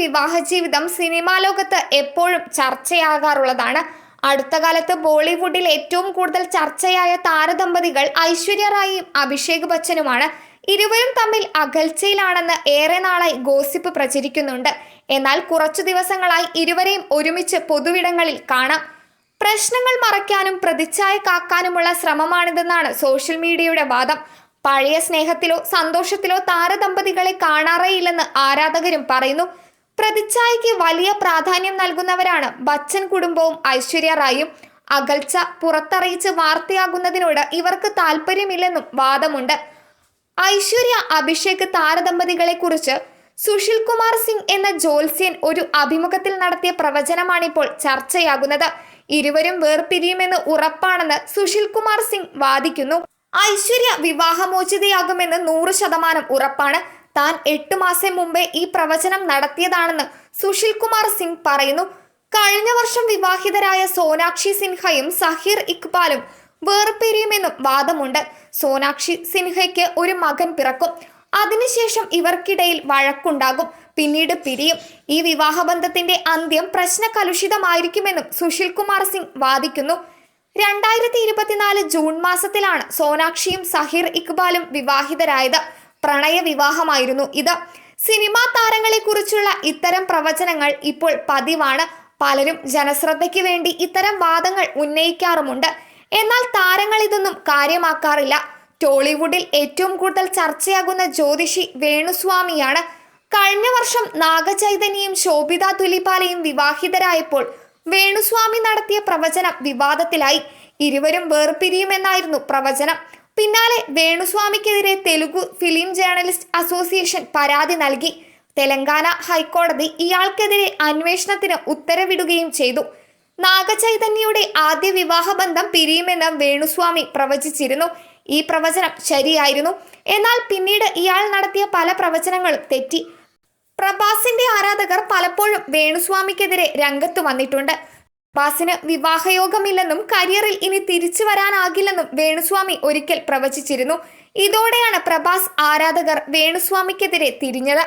വിവാഹ ജീവിതം സിനിമാ ലോകത്ത് എപ്പോഴും ചർച്ചയാകാറുള്ളതാണ്. അടുത്ത കാലത്ത് ബോളിവുഡിൽ ഏറ്റവും കൂടുതൽ ചർച്ചയായ താരദമ്പതികൾ ഐശ്വര്യ റായിയും അഭിഷേക് ബച്ചനുമാണ്. ഇരുവരും തമ്മിൽ അകൽച്ചയിലാണെന്ന് ഏറെ നാളായി ഗോസിപ്പ് പ്രചരിക്കുന്നുണ്ട്. എന്നാൽ കുറച്ചു ദിവസങ്ങളായി ഇരുവരെയും ഒരുമിച്ച് പൊതുവിടങ്ങളിൽ കാണാം. പ്രശ്നങ്ങൾ മറയ്ക്കാനും പ്രതിച്ഛായ കാക്കാനുമുള്ള ശ്രമമാണിതെന്നാണ് സോഷ്യൽ മീഡിയയുടെ വാദം. പഴയ സ്നേഹത്തിലോ സന്തോഷത്തിലോ താരദമ്പതികളെ കാണാറേയില്ലെന്ന് ആരാധകരും പറയുന്നു. പ്രതിച്ഛായയ്ക്ക് വലിയ പ്രാധാന്യം നൽകുന്നവരാണ് ബച്ചൻ കുടുംബവും ഐശ്വര്യ റായും. അകൽച്ച പുറത്തറിയിച്ച് വാർത്തയാകുന്നതിനോട് ഇവർക്ക് താല്പര്യമില്ലെന്നും വാദമുണ്ട്. ഐശ്വര്യ അഭിഷേക് താരദമ്പതികളെ കുറിച്ച് സുശീൽ കുമാർ സിംഗ് എന്ന ജോത്സ്യൻ ഒരു അഭിമുഖത്തിൽ നടത്തിയ പ്രവചനമാണിപ്പോൾ ചർച്ചയാകുന്നത്. ഇരുവരും വേർപിരിയുമെന്ന് ഉറപ്പാണെന്ന് സുശീൽ കുമാർ സിംഗ് വാദിക്കുന്നു. ഐശ്വര്യ വിവാഹമോചിതയാകുമെന്ന് നൂറ് ശതമാനം ഉറപ്പാണ്. താൻ എട്ടു മാസം മുമ്പേ ഈ പ്രവചനം നടത്തിയതാണെന്ന് സുശീൽ കുമാർ സിംഗ് പറയുന്നു. കഴിഞ്ഞ വർഷം വിവാഹിതരായ സോനാക്ഷി സിൻഹയും സഹീർ ഇക്ബാലും വേർപിരിയുമെന്നും വാദമുണ്ട്. സോനാക്ഷി സിൻഹയ്ക്ക് ഒരു മകൻ പിറക്കും. അതിനുശേഷം ഇവർക്കിടയിൽ വഴക്കുണ്ടാകും. പിന്നീട് പിരിയും. ഈ വിവാഹബന്ധത്തിന്റെ അന്ത്യം പ്രശ്നകലുഷിതമായിരിക്കുമെന്നും സുശീൽ കുമാർ സിംഗ് വാദിക്കുന്നു. രണ്ടായിരത്തി ഇരുപത്തിനാല് ജൂൺ മാസത്തിലാണ് സോനാക്ഷിയും സഹീർ ഇക്ബാലും വിവാഹിതരായത്. പ്രണയ വിവാഹമായിരുന്നു ഇത്. സിനിമാ താരങ്ങളെ കുറിച്ചുള്ള ഇത്തരം പ്രവചനങ്ങൾ ഇപ്പോൾ പതിവാണ്. പലരും ജനശ്രദ്ധയ്ക്ക് വേണ്ടി ഇത്തരം വാദങ്ങൾ ഉന്നയിക്കാറുമുണ്ട്. എന്നാൽ താരങ്ങൾ ഇതൊന്നും കാര്യമാക്കാറില്ല. ടോളിവുഡിൽ ഏറ്റവും കൂടുതൽ ചർച്ചയാകുന്ന ജ്യോതിഷി വേണുസ്വാമിയാണ്. കഴിഞ്ഞ വർഷം നാഗചൈതന്യയും ശോഭിത തുലിപാലയും വിവാഹിതരായപ്പോൾ വേണുസ്വാമി നടത്തിയ പ്രവചനം വിവാദത്തിലായി. ഇരുവരും വേർപിരിയുമെന്നായിരുന്നു പ്രവചനം. പിന്നാലെ വേണുസ്വാമിക്കെതിരെ തെലുഗു ഫിലിം ജേർണലിസ്റ്റ് അസോസിയേഷൻ പരാതി നൽകി. തെലങ്കാന ഹൈക്കോടതി ഇയാൾക്കെതിരെ അന്വേഷണത്തിന് ഉത്തരവിടുകയും ചെയ്തു. നാഗചൈതന്യയുടെ ആദ്യ വിവാഹബന്ധം പിരിയുമെന്ന് വേണുസ്വാമി പ്രവചിച്ചിരുന്നു. ഈ പ്രവചനം ശരിയായിരുന്നു. എന്നാൽ പിന്നീട് ഇയാൾ നടത്തിയ പല പ്രവചനങ്ങളും തെറ്റി. പ്രഭാസിന്റെ ആരാധകർ പലപ്പോഴും വേണുസ്വാമിക്കെതിരെ രംഗത്ത് വന്നിട്ടുണ്ട്. പ്രഭാസിന് വിവാഹയോഗമില്ലെന്നും കരിയറിൽ ഇനി തിരിച്ചു വരാനാകില്ലെന്നും വേണുസ്വാമി ഒരിക്കൽ പ്രവചിച്ചിരുന്നു. ഇതോടെയാണ് പ്രഭാസ് ആരാധകർ വേണുസ്വാമിക്കെതിരെ തിരിഞ്ഞത്.